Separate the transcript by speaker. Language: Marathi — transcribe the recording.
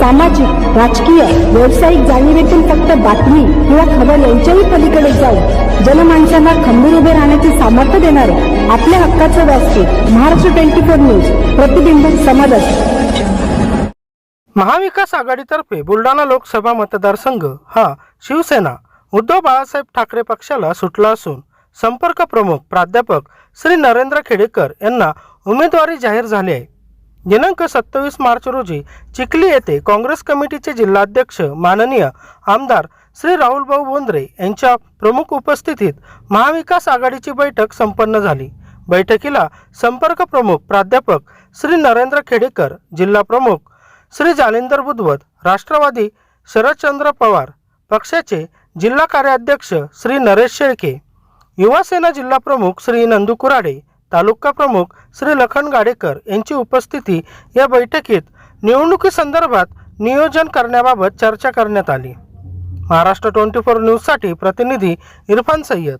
Speaker 1: सामाजिक राजकीय व्यावसायिक जाणीवेतून फक्त बातमी किंवा खबर यांच्याही पलीकडे जाऊन जनमानसांना खंबीर उभे राहण्याचे सामर्थ्य देणारे आपल्या हक्काचं व्यासपीठ महाराष्ट्र ट्वेंटी फोर न्यूज प्रतिबिंब समाजाचे.
Speaker 2: महाविकास आघाडीतर्फे बुलढाणा लोकसभा मतदारसंघ हा शिवसेना उद्धव बाळासाहेब ठाकरे पक्षाला सुटला असून संपर्क प्रमुख प्राध्यापक श्री नरेंद्र खेडेकर यांना उमेदवारी जाहीर झाली आहे. दिनांक सत्तावीस मार्च रोजी चिखली येथे काँग्रेस कमिटीचे जिल्हाध्यक्ष माननीय आमदार श्री राहुलभाऊ बोंद्रे यांच्या प्रमुख उपस्थितीत महाविकास आघाडीची बैठक संपन्न झाली. बैठकीला संपर्क प्रमुख प्राध्यापक श्री नरेंद्र खेडेकर जिल्हा प्रमुख श्री जालिंदर बुधवत राष्ट्रवादी शरदचंद्र पवार पक्षाचे जिल्हा कार्याध्यक्ष श्री नरेश शेळके युवासेना जिल्हा प्रमुख श्री नंदू कुराडे तालुका प्रमुख श्री लखन गाडेकर यांची उपस्थिती या बैठकीत निवडणुकीसंदर्भात नियोजन करण्याबाबत चर्चा करण्यात आली. महाराष्ट्र ट्वेंटी फोर न्यूजसाठी प्रतिनिधी इरफान सय्यद.